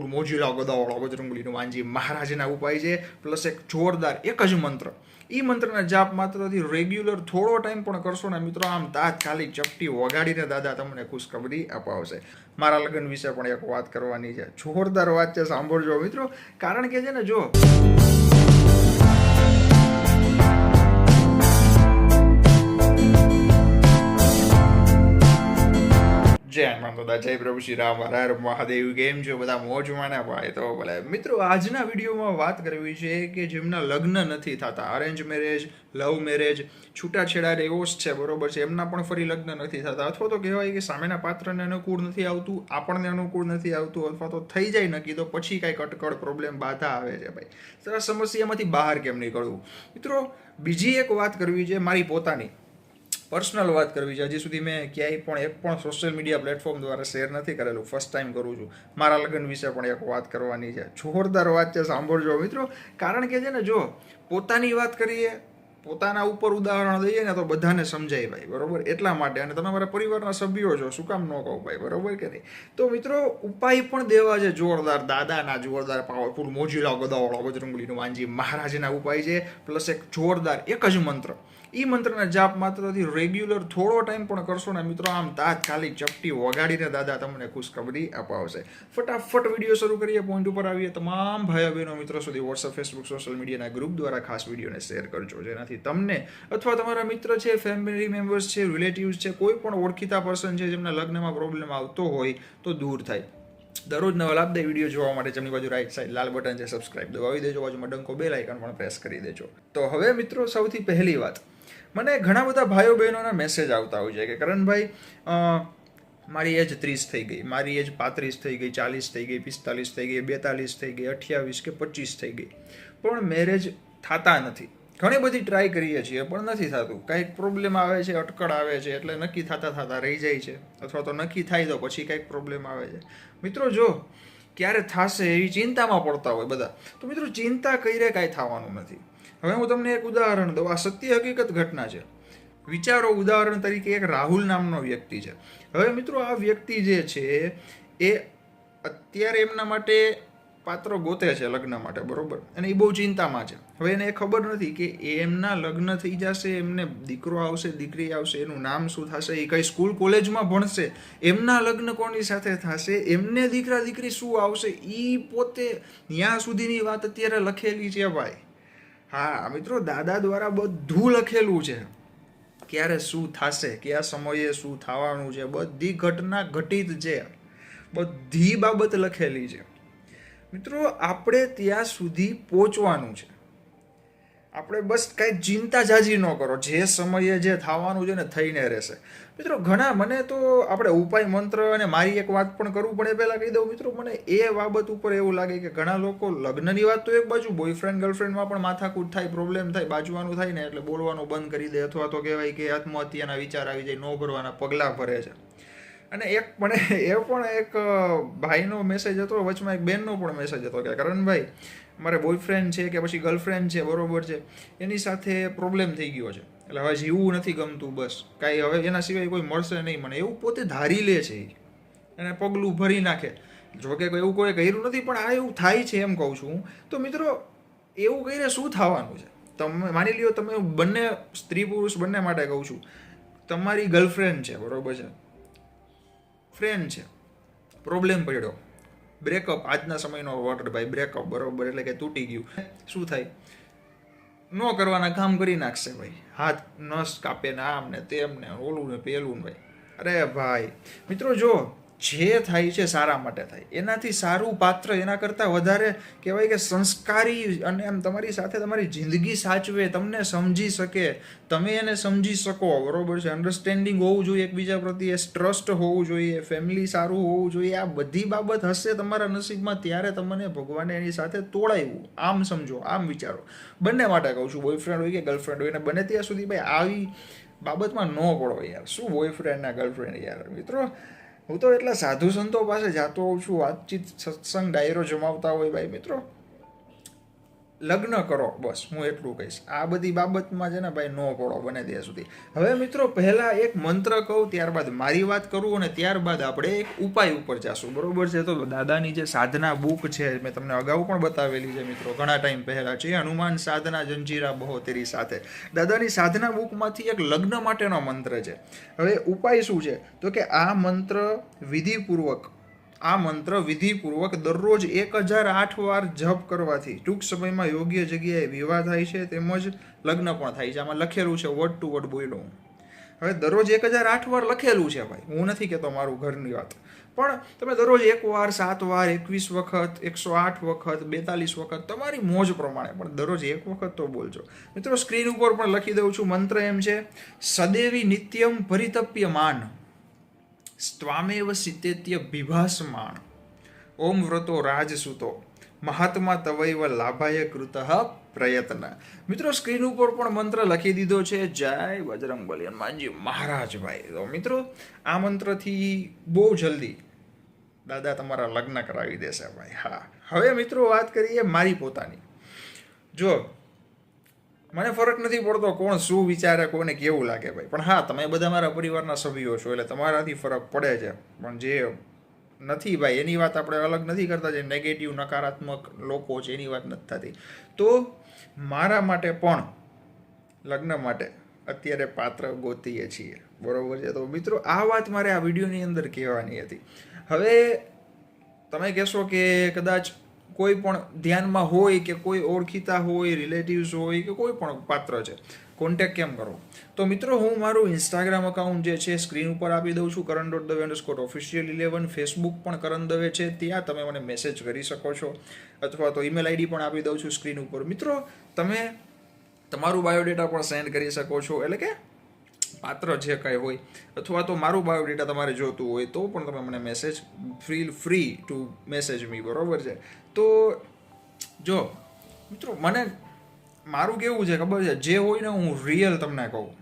Powerful મોજીલા ગદાવાળો બજરંગબલીનું વાંજી મહારાજના ઉપાય છે પ્લસ એક જોરદાર, એક જ મંત્ર. એ મંત્રના જાપ માત્રથી રેગ્યુલર થોડો ટાઈમ પણ કરશો ને મિત્રો, આમ તાત્કાલિક ચપટી વગાડીને દાદા તમને ખુશખબરી અપાવશે. મારા લગ્ન વિશે પણ એક વાત કરવાની છે. જોરદાર વાત છે, સાંભળજો મિત્રો. કારણ કે છે ને, જો જય હનુમાન દાદા જય પ્રભુ શ્રી રામ હર મહાદેવ કેમ છો, બધા મોજમાં ના ભાઈ તો ભલે. મિત્રો, આજના વિડીયોમાં વાત કરવી છે કે જેમના લગ્ન નથી થતા. અરેન્જ મેરેજ લવ મેરેજ છૂટાછેડા રેવોસ છે, બરોબર છે. એમના પણ ફરી લગ્ન નથી થતા. અથવા તો કહેવાય કે સામેના પાત્રને અનુકૂળ નથી આવતું, આપણને અનુકૂળ નથી આવતું, અથવા તો થઈ જાય નક્કી, તો પછી કાંઈક અટકળ પ્રોબ્લેમ બાધા આવે છે ભાઈ. તો આ સમસ્યામાંથી બહાર કેમ નીકળવું? મિત્રો, બીજી એક વાત કરવી છે મારી પોતાની. પર્સનલ વાત કરવી છે. હજી સુધી મેં ક્યાંય પણ એક પણ સોશિયલ મીડિયા પ્લેટફોર્મ દ્વારા શેર નથી કરેલું. ફર્સ્ટ ટાઈમ કરું છું. મારા લગ્ન વિશે પણ એક વાત કરવાની છે. જોરદાર વાત છે. સાંભળજો મિત્રો. કારણ કે છે ને, જો પોતાની વાત કરીએ પોતાના ઉપર ઉદાહરણ દઈએ ને તો બધાને સમજાય ભાઈ, બરોબર? એટલા માટે. અને તમે મારા પરિવારના સભ્યો છો, શું કામ ન કહું ભાઈ, બરોબર કે નહીં? તો મિત્રો, ઉપાય પણ દેવા છે જોરદાર. દાદાના જોરદાર પાવરફુલ મોજીલા ગદાવાળો, બજરંગબલીનું વાંજી મહારાજના ઉપાય છે પ્લસ એક જોરદાર, એક જ મંત્ર. એ મંત્રના જાપ માત્રથી રેગ્યુલર થોડો ટાઈમ પણ કરશો ને મિત્રો, આમ તાત્કાલિક ચપટી વગાડીને દાદા તમને ખુશખબરી અપાવશે. ફટાફટ વીડિયો શરૂ કરીએ. પોઈન્ટ ઉપર આવીએ. તમામ ભાઈઓ બહેનો મિત્રો સુધી વોટ્સઅપ ફેસબુક સોશિયલ મીડિયાના ગ્રુપ દ્વારા ખાસ વિડીયોને શેર કરજો. જેનાથી તમને અથવા તમારા મિત્ર છે ફેમિલી મેમ્બર્સ છે રિલેટિવ્સ છે, કોઈ પણ ઓળખીતા પર્સન છે જેમના લગ્નમાં પ્રોબ્લેમ આવતો હોય તો દૂર થાય. દરરોજ નવા લાભદાયી વીડિયો જોવા માટે જમણી બાજુ રાઈટ સાઈડ લાલ બટન છે સબસ્ક્રાઇબ દબાવી દેજો. બાજુમાં ડંકો બેલ આઇકન પણ પ્રેસ કરી દેજો. તો હવે મિત્રો સૌથી પહેલી વાત. મને ઘણા બધા ભાઈઓ બહેનોના મેસેજ આવતા હોય છે કે કરણભાઈ મારી એજ ત્રીસ થઈ ગઈ. મારી એજ પાંત્રીસ થઈ ગઈ, ચાલીસ થઈ ગઈ, પિસ્તાલીસ થઈ ગઈ, બેતાલીસ થઈ ગઈ, અઠ્યાવીસ કે પચીસ થઈ ગઈ. પણ મેરેજ થતા નથી. ઘણી બધી ટ્રાય કરીએ છીએ, પણ નથી થતું. કંઈક પ્રોબ્લેમ આવે છે, અટકળ આવે છે, એટલે નક્કી થતા થતા રહી જાય છે. અથવા તો નક્કી થાય તો પછી કંઈક પ્રોબ્લેમ આવે છે. મિત્રો, જો ક્યારે થશે એવી ચિંતામાં પડતા હોય બધા, તો મિત્રો, ચિંતા કરીએ કાંઈ થવાનું નથી. હવે હું તમને એક ઉદાહરણ દઉં. આ સત્ય હકીકત ઘટના છે. વિચારો ઉદાહરણ તરીકે એક રાહુલ નામનો વ્યક્તિ છે. હવે મિત્રો, આ વ્યક્તિ જે છે, એ અત્યારે એમના માટે પાત્ર ગોતે છે લગ્ન માટે, બરોબર? અને એ બહુ ચિંતામાં છે. હવે એને એ ખબર નથી કે એમના લગ્ન થઈ જશે, એમને દીકરો આવશે, દીકરી આવશે, એનું નામ શું થશે, એ કઈ સ્કૂલ કોલેજમાં ભણશે, એમના લગ્ન કોની સાથે થશે, એમને દીકરા દીકરી શું આવશે એ પોતે ત્યાં સુધીની વાત અત્યારે લખેલી છે ભાઈ. હા, મિત્રો, દાદા દ્વારા બધું લખેલું છે. ક્યારે શું થશે, કયા સમયે શું થવાનું છે, બધી ઘટના ઘટિત છે. બધી બાબત લખેલી છે. મિત્રો, આપણે ત્યાં સુધી પહોંચવાનું છે. આપણે બસ કાંઈ ચિંતા જાજી ન કરો. જે સમયે જે થવાનું છે ને થઈને રહેશે. મિત્રો, ઘણા મને તો આપણે ઉપાય મંત્ર અને મારી એક વાત પણ કરવું પડે પહેલાં કહી દઉં. મિત્રો, મને એ બાબત ઉપર એવું લાગે કે ઘણા લોકો લગ્નની વાત તો એક બાજુ બોયફ્રેન્ડ ગર્લફ્રેન્ડમાં પણ માથાકૂટ થાય પ્રોબ્લેમ થાય, બાજવાનું થાય ને એટલે બોલવાનું બંધ કરી દે અથવા તો કહેવાય કે આત્મહત્યાના વિચાર આવી જાય, ન ભરવાના પગલાં ભરે છે. અને એક પણ એ પણ એક ભાઈનો મેસેજ હતો, વચમાં એક બેનનો પણ મેસેજ હતો કે કરણભાઈ મારે બોયફ્રેન્ડ છે કે પછી ગર્લફ્રેન્ડ છે, બરોબર છે, એની સાથે પ્રોબ્લેમ થઈ ગયો છે. એટલે હવે જીવવું નથી ગમતું, બસ. કાંઈ હવે એના સિવાય કોઈ મળશે નહીં મને. એવું પોતે ધારી લે છે એને પગલું ભરી નાખે. જો કે એવું કોઈ કર્યું નથી, પણ આ એવું થાય છે એમ કહું છું. તો મિત્રો, એવું કહીને શું થવાનું છે? તમે માની લ્યો, તમે બંને સ્ત્રી પુરુષ બંને માટે કહું છું. તમારી ગર્લફ્રેન્ડ છે, બરોબર છે. ફ્રેન્ડ છે. પ્રોબ્લેમ પડ્યો. બ્રેકઅપ આજના સમયનો વર્ડ ભાઈ બ્રેકઅપ બરોબર? એટલે કે તૂટી ગયું. શું થાય? ન કરવાના કામ કરી નાખશે ભાઈ. હાથ નસ કાપે ને આમ ને તેમ ને ઓલું ને પેલું ને ભાઈ. અરે ભાઈ. મિત્રો જો જે થાય છે સારા માટે થાય. એનાથી સારું પાત્ર એના કરતાં વધારે કહેવાય કે સંસ્કારી અને એમ તમારી સાથે તમારી જિંદગી સાચવે, તમને સમજી શકે. તમે એને સમજી શકો, બરોબર છે? અન્ડરસ્ટેન્ડિંગ હોવું જોઈએ એકબીજા પ્રત્યે ટ્રસ્ટ હોવું જોઈએ ફેમિલી સારું હોવું જોઈએ. આ બધી બાબત હશે તમારા નસીબમાં ત્યારે તમને ભગવાને એની સાથે તોડાવ્યું આમ સમજો, આમ વિચારો. બંને માટે કહું છું બોયફ્રેન્ડ હોય કે ગર્લફ્રેન્ડ હોય, અને બને ત્યાં સુધી ભાઈ આવી બાબતમાં ન પડો યાર. શું બોયફ્રેન્ડ ના ગર્લફ્રેન્ડ યાર? મિત્રો હું તો એટલા સાધુ સંતો પાસે જાતો હોઉં છું, વાતચીત, સત્સંગ, ડાયરો જમાવતા હોય ભાઈ મિત્રો. લગ્ન કરો, બસ હું એટલું કહીશ. આ બધી બાબતમાં છે ને ભાઈ નો પડો બને ત્યાં સુધી. હવે મિત્રો, પહેલાં એક મંત્ર કહું, ત્યારબાદ મારી વાત કરું અને ત્યારબાદ આપણે એક ઉપાય ઉપર જાશું. બરોબર છે? તો દાદાની જે સાધના બુક છે, મેં તમને અગાઉ પણ બતાવેલી છે મિત્રો, ઘણા ટાઈમ પહેલાં છે. હનુમાન સાધના, જંજીરા બહો તેરી સાથે. દાદાની સાધના બુકમાંથી એક લગ્ન માટેનો મંત્ર છે. હવે ઉપાય શું છે? તો કે આ મંત્ર વિધિપૂર્વક આ મંત્ર વિધિપૂર્વક દરરોજ એક હજાર આઠ વાર જપ કરવાથી ટૂંક સમયમાં યોગ્ય જગ્યાએ વિવાહ થાય છે, તેમજ લગ્ન પણ થાય છે. આમાં લખેલું છે વર્ડ ટુ વર્ડ બોલ્યો હું હવે દરરોજ એક હજાર આઠ વાર લખેલું છે ભાઈ. હું નથી કહેતો મારું ઘરની વાત. પણ તમે દરરોજ એક વાર, સાત વાર, એકવીસ વખત, એકસો આઠ વખત, બેતાલીસ વખત, તમારી મોજ પ્રમાણે પણ દરરોજ એક વખત તો બોલજો. મિત્રો, સ્ક્રીન ઉપર પણ લખી દઉં છું, મંત્ર એમ છે, સદેવી નિત્યમ પરિતપ્યમાન. સ્વામેવ સિતેત્ય બિભાસમાણ. ઓમ વ્રતો રાજસુતો. મહાત્મા તવૈવ લાભાય કૃત પ્રયત્ન. મિત્રો, સ્ક્રીન ઉપર પણ મંત્ર લખી દીધો છે. જય બજરંગ બલી હનુમાનજી મહારાજભાઈ તો મિત્રો, આ મંત્રથી બહુ જલ્દી દાદા તમારા લગ્ન કરાવી દેશે ભાઈ. હા. હવે મિત્રો વાત કરીએ મારી પોતાની. જો મને ફરક નથી પડતો કોણ શું વિચારે, કોને કેવું લાગે ભાઈ. પણ હા, તમે બધા મારા પરિવારના સભ્યો છો, એટલે તમારાથી ફરક પડે છે. પણ જે નથી ભાઈ, એની વાત આપણે અલગ નથી કરતા, જે નેગેટિવ નકારાત્મક લોકો છે, એની વાત નથી થતી. તો મારા માટે પણ, લગ્ન માટે અત્યારે પાત્ર ગોતીએ છીએ. બરોબર છે? તો મિત્રો, આ વાત મારે આ વિડીયોની અંદર કહેવાની હતી. હવે તમે કહેશો કે કદાચ કોઈ પણ ધ્યાનમાં હોય કે કોઈ ઓળખીતા હોય રિલેટિવ્સ હોય કે કોઈ પણ પાત્ર છે કોન્ટેક કેમ કરો? તો મિત્રો, હું મારું ઇન્સ્ટાગ્રામ અકાઉન્ટ જે છે સ્ક્રીન ઉપર આપી દઉં છું Karan dot Dave underscore official eleven Facebook પણ કરણ દવે છે. ત્યાં તમે મને મેસેજ કરી શકો છો અથવા તો ઈમેલ આઈડી પણ આપી દઉં છું સ્ક્રીન ઉપર. મિત્રો, તમે તમારું બાયોડેટા પણ સેન્ડ કરી શકો છો. એટલે કે પાત્ર જે કાંઈ હોય, અથવા તો મારું બાયોડેટા તમારે જોતું હોય, તો પણ તમે મને message feel free to message me બરાબર છે? તો જો, મિત્રો, મને, મારું કેવું છે ખબર છે? જે હોય ને હું રિયલ તમને કહું.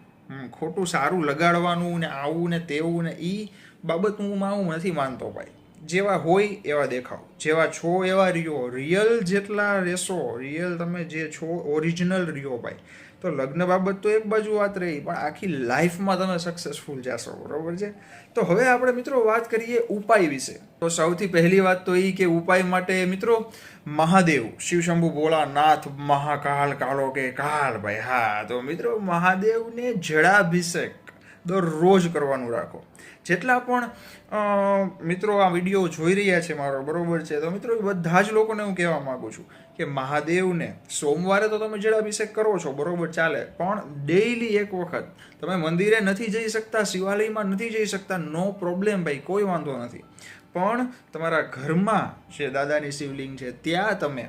ખોટું સારું લગાડવાનું ને આવું ને તેવું ને એ બાબત હું હું નથી માનતો ભાઈ. જેવા હોય એવા દેખાવ. જેવા છો એવા રહ્યો. રિયલ જેટલા રહેશો રિયલ તમે જે છો ઓરિજિનલ રહ્યો ભાઈ. તો લગ્ન બાબત તો એક બાજુ વાત રહી, પણ આખી લાઈફમાં તમે સક્સેસફુલ જશો, બરાબર છે? તો હવે આપણે મિત્રો વાત કરીએ ઉપાય વિશે. તો સૌથી પહેલી વાત તો એ કે ઉપાય માટે મિત્રો મહાદેવ, શિવશંભુ ભોળાનાથ, મહાકાલ કાળો કે કાળ, ભાઈ હા, તો મિત્રો મહાદેવને જળાભિષેક દરરોજ કરવાનું રાખો. જેટલા પણ મિત્રો આ વીડિયો જોઈ રહ્યા છે મારો, બરોબર છે? તો મિત્રો બધા જ લોકોને હું કહેવા માગું છું કે મહાદેવને સોમવારે તો તમે જળાભિષેક કરો છો, બરોબર ચાલે. પણ ડેઈલી એક વખત તમે મંદિરે નથી જઈ શકતા, શિવાલયમાં નથી જઈ શકતા, નો પ્રોબ્લેમ ભાઈ, કોઈ વાંધો નથી. પણ તમારા ઘરમાં જે દાદાની શિવલિંગ છે, ત્યાં તમે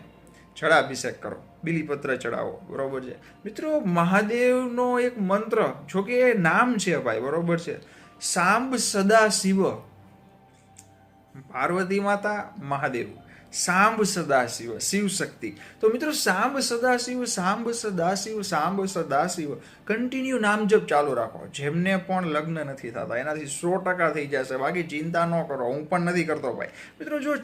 જળાભિષેક કરો. બિલીપત્ર ચડાવો, બરોબર છે. મિત્રો, મહાદેવનો એક મંત્ર, જો કે નામ છે ભાઈ, બરોબર છે. સાંબ સદા શિવ, પાર્વતી માતા મહાદેવ. સાંબ સદાશિવ, શિવ શક્તિ. તો મિત્રો, સાંભ સદાશિવ સાંભ સદાશિવ સાંભ સદાશિવ. કન્ટિન્યુ નામ જપ ચાલુ રાખો. જેમને પણ લગ્ન નથી થતા, એનાથી સો ટકા થઈ જશે. બાકી ચિંતા ન કરો, હું પણ નથી કરતો ભાઈ. મિત્રો, જો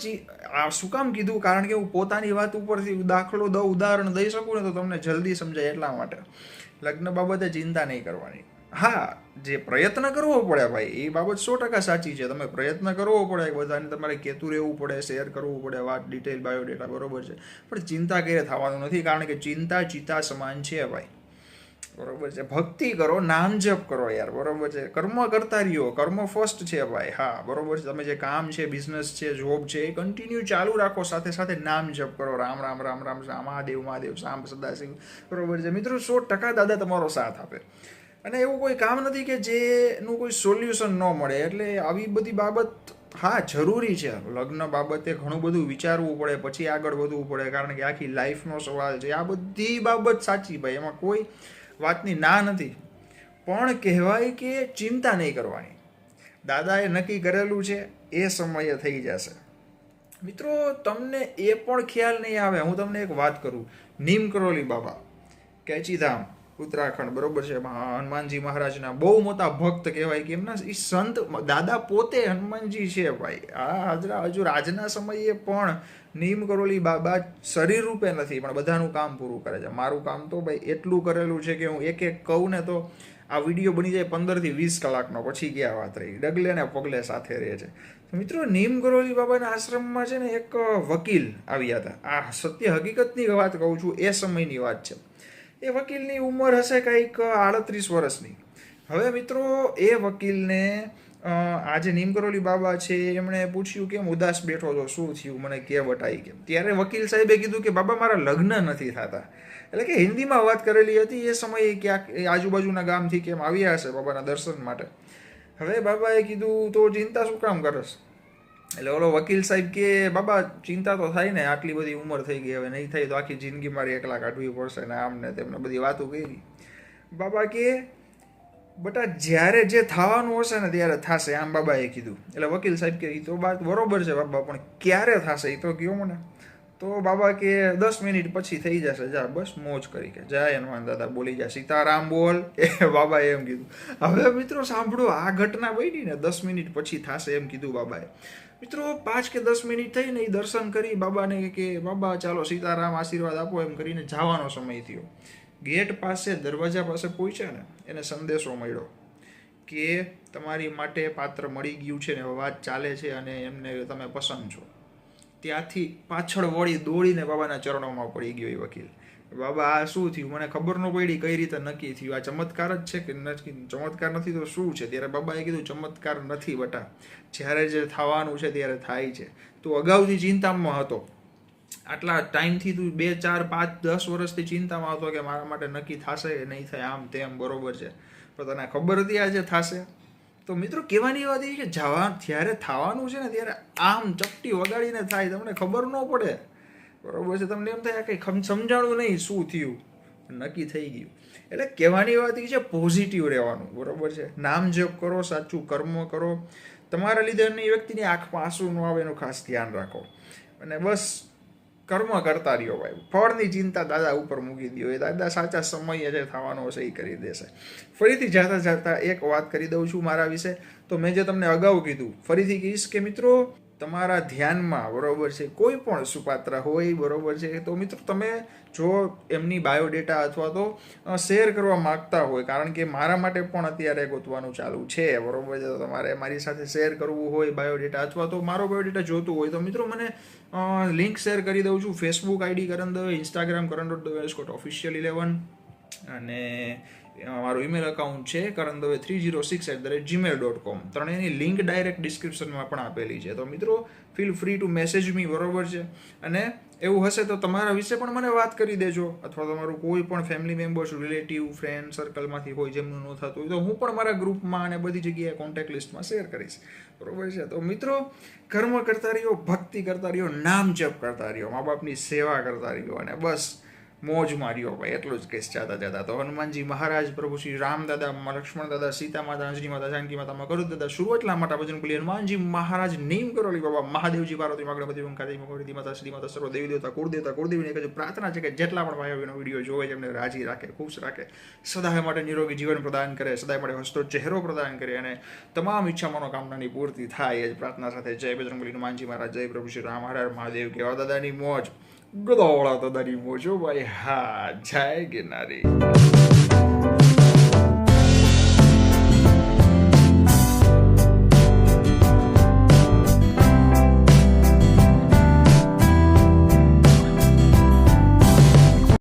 આ શું કામ કીધું? કારણ કે હું પોતાની વાત ઉપરથી દાખલો દઉં ઉદાહરણ દઈ શકું ને તો તમને જલ્દી સમજાય એટલા માટે. લગ્ન બાબતે ચિંતા નહીં કરવાની. હા, જે પ્રયત્ન કરવો પડે ભાઈ, એ બાબત સો ટકા સાચી છે. તમે પ્રયત્ન કરવો પડે બધાને તમારે કહેતું રહેવું પડે શેર કરવું પડે, વાત ડિટેલ બાયોડેટા બરોબર છે. પણ ચિંતા ક્યારે થવાનું નથી? કારણ કે ચિંતા ચિતા સમાન છે ભાઈ. બરોબર છે. ભક્તિ કરો, નામ જપ કરો યાર, બરોબર છે. કર્મ કરતા રહ્યો. કર્મ ફર્સ્ટ છે ભાઈ, હા, બરોબર છે. તમે જે કામ છે બિઝનેસ છે જોબ છે, એ કન્ટિન્યુ ચાલુ રાખો. સાથે સાથે નામ જપ કરો. રામ રામ રામ રામ મહાદેવ મહાદેવ શામ સદાશિવ, બરોબર છે. મિત્રો, સો ટકા દાદા તમારો સાથ આપે. અને એવું કોઈ કામ નથી કે જેનું કોઈ સોલ્યુશન ન મળે. એટલે આવી બધી બાબત, હા, જરૂરી છે. લગ્ન બાબતે ઘણું બધું વિચારવું પડે, પછી આગળ વધવું પડે, કારણ કે આખી લાઈફનો સવાલ છે. આ બધી બાબત સાચી ભાઈ, એમાં કોઈ વાતની ના નથી. પણ કહેવાય કે ચિંતા નહીં કરવાની. દાદાએ નક્કી કરેલું છે, એ સમયે થઈ જશે. મિત્રો, તમને એ પણ ખ્યાલ નહીં આવે. હું તમને એક વાત કરું. નીમ કરોલી બાબા, કેચીધામ. ઉત્તરાખંડ, બરોબર છે? હનુમાનજી મહારાજના બહુ મોટા ભક્ત કહેવાય કે એમના એ સંત દાદા પોતે હનુમાનજી છે ભાઈ. આ હાજરા, હજુ આજના સમયે પણ નીમ કરોલી બાબા શરીર રૂપે નથી, પણ બધાનું કામ પૂરું કરે છે. મારું કામ તો ભાઈ એટલું કરેલું છે કે હું એક એક કહું ને તો આ વીડિયો બની જાય પંદરથી વીસ કલાકનો, પછી ક્યાં વાત રહી. ડગલે ને પગલે સાથે રહે છે. મિત્રો, નીમ કરોલી બાબાના આશ્રમમાં છે ને એક વકીલ આવ્યા હતા. આ સત્ય હકીકતની વાત કહું છું, એ સમયની વાત છે. એ વકીલની ઉંમર હશે કંઈક આડત્રીસ વર્ષની. હવે મિત્રો, એ વકીલને આજે નીમકરોલી બાબા છે, એમણે પૂછ્યું કેમ ઉદાસ બેઠો છો, શું થયું, મને કે બટાઈ કેમ? ત્યારે વકીલ સાહેબે કીધું કે, બાબા, મારા લગ્ન નથી થતા. એટલે કે હિન્દીમાં વાત કરેલી હતી, એ સમયે ક્યાંક આજુબાજુના ગામથી કેમ આવ્યા હશે, બાબાના દર્શન માટે. હવે બાબાએ કીધું, તો ચિંતા શું કામ કરસ એટલે ઓલો વકીલ સાહેબ કે, બાબા, ચિંતા તો થાય ને, આટલી બધી ઉંમર થઈ ગઈ, હવે નહીં થાય તો આખી જિંદગી મારી એકલા કાઢવી પડશે ને આમ ને તેમને બધી વાતો કરી. બાબા કે, બટા, જ્યારે જે થવાનું હશે ને ત્યારે થશે. આમ બાબાએ કીધું. એટલે વકીલ સાહેબ કે એ તો વાત બરોબર છે બાબા, પણ ક્યારે થશે એ તો કહો મને. તો બાબા કે, દસ મિનિટ પછી થઈ જશે, જા, બસ મોજ કરી કે જય હનુમાન દાદા બોલી જા, સીતારામ બોલ. એ બાબાએ એમ કીધું. હવે મિત્રો, સાંભળો, આ ઘટના બની ને, દસ મિનિટ પછી થશે એમ કીધું બાબાએ. મિત્રો, પાંચ કે દસ મિનિટ થઈ ને એ દર્શન કરી બાબાને કે બાબા ચાલો સીતારામ આશીર્વાદ આપો એમ કરીને જવાનો સમય થયો. ગેટ પાસે દરવાજા પાસે પહોંચ્યા ને, એને સંદેશો મળ્યો કે તમારી માટે પાત્ર મળી ગયું છે ને વાત ચાલે છે અને એમને તમે પસંદ છો. ત્યાંથી પાછળ વળી દોડીને બાબાના ચરણોમાં પડી ગયો એ વકીલ. બાબા, આ શું થયું? મને ખબર ન પડી કઈ રીતે નક્કી થયું. આ ચમત્કાર જ છે કે નથી ચમત્કાર નથી તો શું છે? ત્યારે બાબાએ કીધું, ચમત્કાર નથી બટા. જ્યારે જે થવાનું છે ત્યારે થાય છે. તું અગાઉથી ચિંતામાં હતો. આટલા ટાઈમથી તું બે, ચાર, પાંચ, દસ વર્ષથી ચિંતામાં હતો કે મારા માટે નક્કી થશે નહીં થાય, આમ તેમ બરોબર છે. પણ તને ખબર હતી આજે થશે? તો મિત્રો, કહેવાની વાત એ કે જવા, જ્યારે થવાનું છે ને ત્યારે આમ ચપટી વગાડીને થાય, તમને ખબર ન પડે. બરોબર? છે તમને એમ થાય કંઈ સમજાણું નહીં શું થયું. નક્કી થઈ ગયું. એટલે કહેવાની વાત એ છે પોઝિટિવ રહેવાનું. બરોબર છે? નામ જપ કરો, સાચું કર્મ કરો. તમારા લીધે અન્ય વ્યક્તિની આંખમાં આંસુ ન આવે એનું ખાસ ધ્યાન રાખો. અને બસ કર્મ કરતા રહ્યો ભાઈ. ફળની ચિંતા દાદા ઉપર મૂકી દો એ દાદા સાચા સમયે જે થવાનો હશે એ કરી દેશે. ફરીથી જાતા જાતા એક વાત કરી દઉં છું મારા વિશે. તો મેં જે તમને અગાઉ કીધું, ફરીથી કહીશ કે મિત્રો તમારા ધ્યાનમાં બરોબર છે, કોઈ પણ સુપાત્ર હોય, બરોબર છે. તો મિત્રો તમે જો એમની બાયોડેટા અથવા તો શેર કરવા માગતા હોય, કારણ કે મારા માટે પણ અત્યારે ગોતવાનું ચાલુ છે, બરોબર છે. તમારે મારી સાથે શેર કરવું હોય, બાયોડેટા અથવા તો મારો બાયોડેટા જોતું હોય, તો મિત્રો મને લિંક શેર કરી દઉં છું. Facebook ID Karand Instagram Karand dot official eleven અને મારું ઈમેલ અકાઉન્ટ છે Karan Dave three zero six at the rate Gmail dot com ત્રણેયની link direct ડિસ્ક્રિપ્શનમાં પણ આપેલી છે. તો મિત્રો feel free to message me બરોબર છે? અને એવું હશે તો તમારા વિશે પણ મને વાત કરી દેજો. અથવા તમારું કોઈ પણ ફેમિલી મેમ્બર્સ રિલેટિવ ફ્રેન્ડ સર્કલમાંથી હોય જેમનું ન થતું હોય તો હું પણ મારા ગ્રુપમાં અને બધી જગ્યાએ કોન્ટેક્ટ લિસ્ટમાં શેર કરીશ. બરોબર છે? તો મિત્રો, કર્મ કરતા રહ્યો, ભક્તિ કરતા રહ્યો, નામ જપ કરતા રહ્યો, મા બાપની સેવા કરતા રહ્યો અને બસ. મોજ માર્યો ભાઈ, એટલું જ કેસ જાતા જતા. તો હનુમાનજી મહારાજ, પ્રભુ શ્રી રામ દાદા લક્ષ્મણ દાદા, સીતા માતા અંજની માતા, જાનકી માતા મકરુદ દાદા શુરુઆતલા માતા ભજન બોલી હનુમાનજી મહારાજ નેમ કરોલી, બાબા, મહાદેવજી પાર્વતી માગણપતિ ઓમકારી મકરતી માતા શ્રી માતા સર્વ દેવી દેવતા, કુળદેવતા, કુળદેવીની એક જ પ્રાર્થના છે કે જેટલા પણ ભાઈઓ વીડિયો જોવે છે એમને રાજી રાખે, ખુશ રાખે. સદાય માટે નિરોગી જીવન પ્રદાન કરે, સદાય માટે હસતો ચહેરો પ્રદાન કરે અને તમામ ઈચ્છા, મનોકામનાની પૂર્તિ થાય એ જ પ્રાર્થના સાથે જય બજરંગબલી હનુમાનજી મહારાજ, જય પ્રભુ શ્રી રામ, હર હર મહાદેવ. કેવા દાદાની મોજ. ગદોળા દરી મોજો ભાઈ હા જય ગિરનારી.